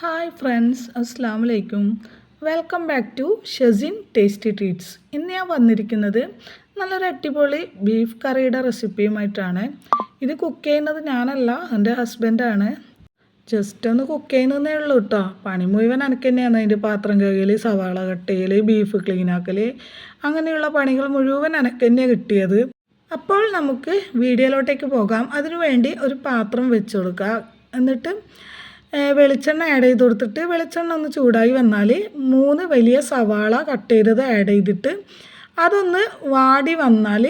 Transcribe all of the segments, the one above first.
Hi friends അസ്സാം വലൈക്കും welcome back to Shezin tasty treats ഇന്ന് ഞാൻ വന്നിരിക്കുന്നത് നല്ലൊരു അടിപൊളി ബീഫ് കറിയുടെ റെസിപ്പിയുമായിട്ടാണ് ഇത് കുക്ക് ചെയ്യുന്നത് ഞാനല്ല എന്റെ ഹസ്ബൻഡാണ് ജസ്റ്റ് ഒന്ന് കുക്ക് ചെയ്യുന്നതേ ഉള്ളൂ കേട്ടോ പണി മുഴുവൻ എനിക്ക് തന്നെയാണ്. അതിന്റെ പാത്രം കഴുകൽ സവാള കട്ട് ബീഫ് ക്ലീനാക്കൽ അങ്ങനെയുള്ള പണികൾ മുഴുവൻ എനിക്ക് തന്നെയാണ് കിട്ടിയത്. അപ്പോൾ നമുക്ക് വീഡിയോയിലോട്ടേക്ക് പോകാം. അതിനു വേണ്ടി ഒരു പാത്രം വെച്ച് കൊടുക്കുക എന്നിട്ട് വെളിച്ചെണ്ണ ആഡ് ചെയ്ത് കൊടുത്തിട്ട് വെളിച്ചെണ്ണ ഒന്ന് ചൂടായി വന്നാൽ മൂന്ന് വലിയ സവാള കട്ട് ചെയ്തത് ആഡ് ചെയ്തിട്ട് അതൊന്ന് വാടി വന്നാൽ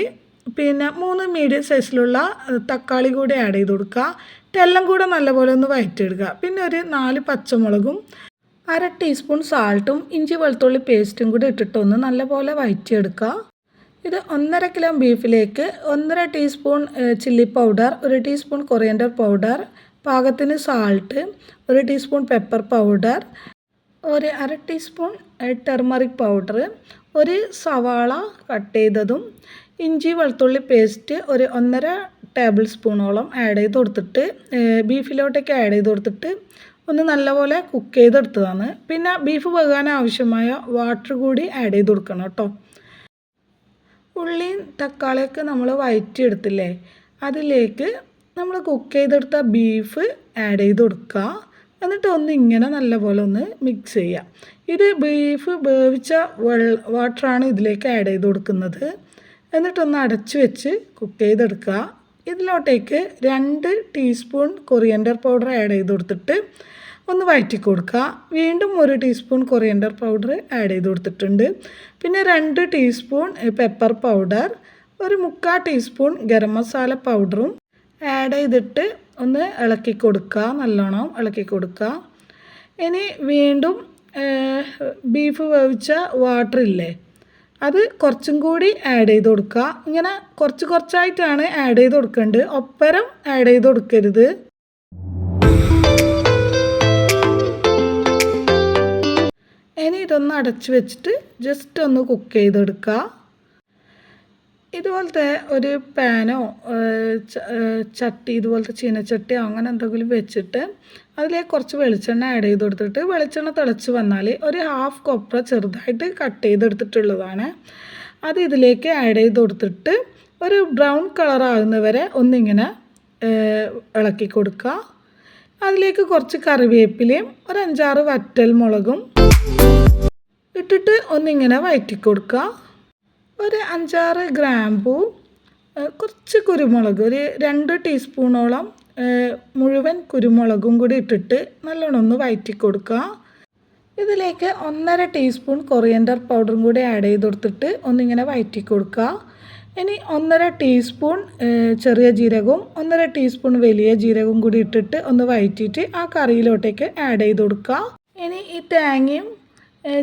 പിന്നെ മൂന്ന് മീഡിയം സൈസിലുള്ള തക്കാളി കൂടി ആഡ് ചെയ്ത് കൊടുക്കുക. എല്ലാം കൂടെ നല്ലപോലെ ഒന്ന് വയറ്റിയെടുക്കുക. പിന്നെ ഒരു നാല് പച്ചമുളകും അര ടീസ്പൂൺ സാൾട്ടും ഇഞ്ചി വെളുത്തുള്ളി പേസ്റ്റും കൂടി ഇട്ടിട്ടൊന്ന് നല്ലപോലെ വയറ്റിയെടുക്കുക. ഇത് ഒന്നര കിലോ ബീഫിലേക്ക് ഒന്നര ടീസ്പൂൺ ചില്ലി പൗഡർ ഒരു ടീസ്പൂൺ കൊറിയൻഡർ പൗഡർ പാകത്തിന് സാൾട്ട് ഒരു ടീസ്പൂൺ പെപ്പർ പൗഡർ ഒരു അര ടീസ്പൂൺ ടെർമറിക് പൗഡർ ഒരു സവാള കട്ട് ചെയ്തതും ഇഞ്ചി വെളുത്തുള്ളി പേസ്റ്റ് ഒരു ഒന്നര ടേബിൾ സ്പൂണോളം ആഡ് ചെയ്ത് കൊടുത്തിട്ട് ബീഫിലോട്ടേക്ക് ആഡ് ചെയ്ത് കൊടുത്തിട്ട് ഒന്ന് നല്ലപോലെ കുക്ക് ചെയ്തെടുത്തതാണ്. പിന്നെ ബീഫ് വേകാൻ ആവശ്യമായ വാട്ടർ കൂടി ആഡ് ചെയ്ത് കൊടുക്കണം കേട്ടോ. ഉള്ളിയും തക്കാളിയൊക്കെ നമ്മൾ വഴറ്റിയെടുത്തില്ലേ അതിലേക്ക് നമ്മൾ കുക്ക് ചെയ്തെടുത്ത ബീഫ് ആഡ് ചെയ്ത് കൊടുക്കുക. എന്നിട്ട് ഒന്ന് ഇങ്ങനെ നല്ലപോലെ ഒന്ന് മിക്സ് ചെയ്യുക. ഇത് ബീഫ് വേവിച്ച വെള്ള വാട്ടറാണ് ഇതിലേക്ക് ആഡ് ചെയ്ത് കൊടുക്കുന്നത്. എന്നിട്ടൊന്ന് അടച്ചു വെച്ച് കുക്ക് ചെയ്തെടുക്കുക. ഇതിലോട്ടേക്ക് രണ്ട് ടീസ്പൂൺ കൊറിയൻഡർ പൗഡർ ആഡ് ചെയ്ത് കൊടുത്തിട്ട് ഒന്ന് വഴറ്റി കൊടുക്കുക. വീണ്ടും ഒരു ടീസ്പൂൺ കൊറിയൻഡർ പൗഡർ ആഡ് ചെയ്ത് കൊടുത്തിട്ടുണ്ട്. പിന്നെ രണ്ട് ടീസ്പൂൺ പെപ്പർ പൗഡർ ഒരു മുക്കാൽ ടീസ്പൂൺ ഗരം മസാല പൗഡറും ആഡ് ചെയ്തിട്ട് ഒന്ന് ഇളക്കി കൊടുക്കുക നല്ലോണം ഇളക്കി കൊടുക്കുക. ഇനി വീണ്ടും ബീഫ് വേവിച്ച വാട്ടർ ഇല്ലേ അത് കുറച്ചും കൂടി ആഡ് ചെയ്ത് കൊടുക്കുക. ഇങ്ങനെ കുറച്ച് കുറച്ചായിട്ടാണ് ആഡ് ചെയ്ത് കൊടുക്കേണ്ടത്. ഒപ്പരം ആഡ് ചെയ്ത് കൊടുക്കരുത്. ഇനി ഇതൊന്ന് അടച്ച് വെച്ചിട്ട് ജസ്റ്റ് ഒന്ന് കുക്ക് ചെയ്തെടുക്കുക. ഇതുപോലത്തെ ഒരു പാനോ ചട്ടി ഇതുപോലത്തെ ചീനച്ചട്ടിയോ അങ്ങനെ എന്തെങ്കിലും വെച്ചിട്ട് അതിലേക്ക് കുറച്ച് വെളിച്ചെണ്ണ ആഡ് ചെയ്ത് കൊടുത്തിട്ട് വെളിച്ചെണ്ണ തിളച്ച് വന്നാൽ ഒരു ഹാഫ് കൊപ്ര ചെറുതായിട്ട് കട്ട് ചെയ്തെടുത്തിട്ടുള്ളതാണ് അത് ഇതിലേക്ക് ആഡ് ചെയ്ത് കൊടുത്തിട്ട് ഒരു ബ്രൗൺ കളർ ആകുന്നവരെ ഒന്നിങ്ങനെ ഇളക്കി കൊടുക്കുക. അതിലേക്ക് കുറച്ച് കറിവേപ്പിലയും ഒരു അഞ്ചാറ് വറ്റൽ മുളകും ഇട്ടിട്ട് ഒന്നിങ്ങനെ വയറ്റി കൊടുക്കുക. ഒരു അഞ്ചാറ് ഗ്രാമ്പൂ കുറച്ച് കുരുമുളക് ഒരു രണ്ട് ടീസ്പൂണോളം മുഴുവൻ കുരുമുളകും കൂടി ഇട്ടിട്ട് നല്ലോണം ഒന്ന് വയറ്റി കൊടുക്കുക. ഇതിലേക്ക് ഒന്നര ടീസ്പൂൺ കൊറിയൻഡർ പൗഡറും കൂടി ആഡ് ചെയ്ത് കൊടുത്തിട്ട് ഒന്നിങ്ങനെ വയറ്റി കൊടുക്കുക. ഇനി ഒന്നര ടീസ്പൂൺ ചെറിയ ജീരകവും ഒന്നര ടീസ്പൂൺ വലിയ ജീരകവും കൂടി ഇട്ടിട്ട് ഒന്ന് വയറ്റിയിട്ട് ആ കറിയിലോട്ടേക്ക് ആഡ് ചെയ്ത് കൊടുക്കുക. ഇനി ഈ തേങ്ങയും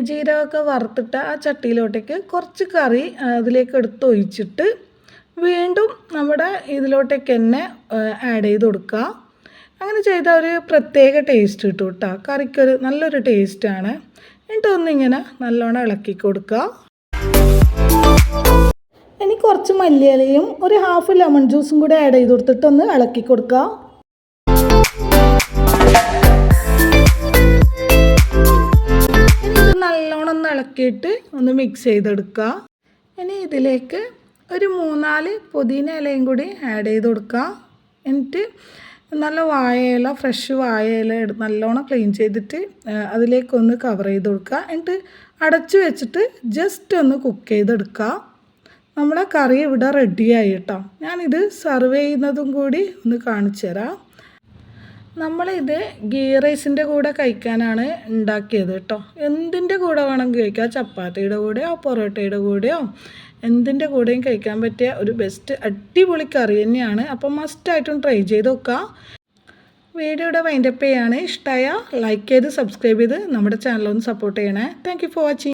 ജീരകമൊക്കെ വറുത്തിട്ട് ആ ചട്ടിയിലോട്ടേക്ക് കുറച്ച് കറി അതിലേക്ക് എടുത്ത് ഒഴിച്ചിട്ട് വീണ്ടും നമ്മുടെ ഇതിലോട്ടേക്ക് തന്നെ ആഡ് ചെയ്ത് കൊടുക്കുക. അങ്ങനെ ചെയ്താൽ ഒരു പ്രത്യേക ടേസ്റ്റ് കിട്ടും കേട്ടോ കറിക്കൊരു നല്ലൊരു ടേസ്റ്റാണ് എന്നിട്ട് ഒന്നിങ്ങനെ നല്ലോണം ഇളക്കി കൊടുക്കുക. ഇനി കുറച്ച് മല്ലിയിലയും ഒരു ഹാഫ് ലെമൺ ജ്യൂസും കൂടി ആഡ് ചെയ്ത് കൊടുത്തിട്ട് ഒന്ന് ഇളക്കി കൊടുക്കുക. ഇളക്കിയിട്ട് ഒന്ന് മിക്സ് ചെയ്തെടുക്കുക ഇനി ഇതിലേക്ക് ഒരു മൂന്നാൽ പുതിന ഇലയും കൂടി ആഡ് ചെയ്ത് കൊടുക്കുക എന്നിട്ട് നല്ല വാഴയില ഫ്രഷ് വാഴയില എടുത്ത് നല്ലോണം ക്ലീൻ ചെയ്തിട്ട് അതിലേക്കൊന്ന് കവർ ചെയ്ത് കൊടുക്കുക എന്നിട്ട് അടച്ചു വെച്ചിട്ട് ജസ്റ്റ് ഒന്ന് കുക്ക് ചെയ്തെടുക്കുക നമ്മളെ കറി ഇവിടെ റെഡിയായി കേട്ടോ. ഞാനിത് സെർവ് ചെയ്യുന്നതും കൂടി ഒന്ന് കാണിച്ചു തരാം. നമ്മളിത് ഗീ റൈസിന്റെ കൂടെ കഴിക്കാനാണ് ഉണ്ടാക്കിയത് കേട്ടോ എന്തിന്റെ കൂടെ വേണമെങ്കിൽ കഴിക്കാം? ചപ്പാത്തിയുടെ കൂടെയോ പൊറോട്ടയുടെ കൂടെയോ? എന്തിന്റെ കൂടെയും കഴിക്കാൻ പറ്റിയ ഒരു ബെസ്റ്റ് അടിപൊളി കറി തന്നെയാണ്. അപ്പം മസ്റ്റായിട്ടും ട്രൈ ചെയ്ത് നോക്കുക വീഡിയോയുടെ വൈൻഡപ്പ് ചെയ്യാണ്. ഇഷ്ടമായ ലൈക്ക് ചെയ്ത് സബ്സ്ക്രൈബ് ചെയ്ത് നമ്മുടെ ചാനലൊന്ന് സപ്പോർട്ട് ചെയ്യണേ. Thank for watching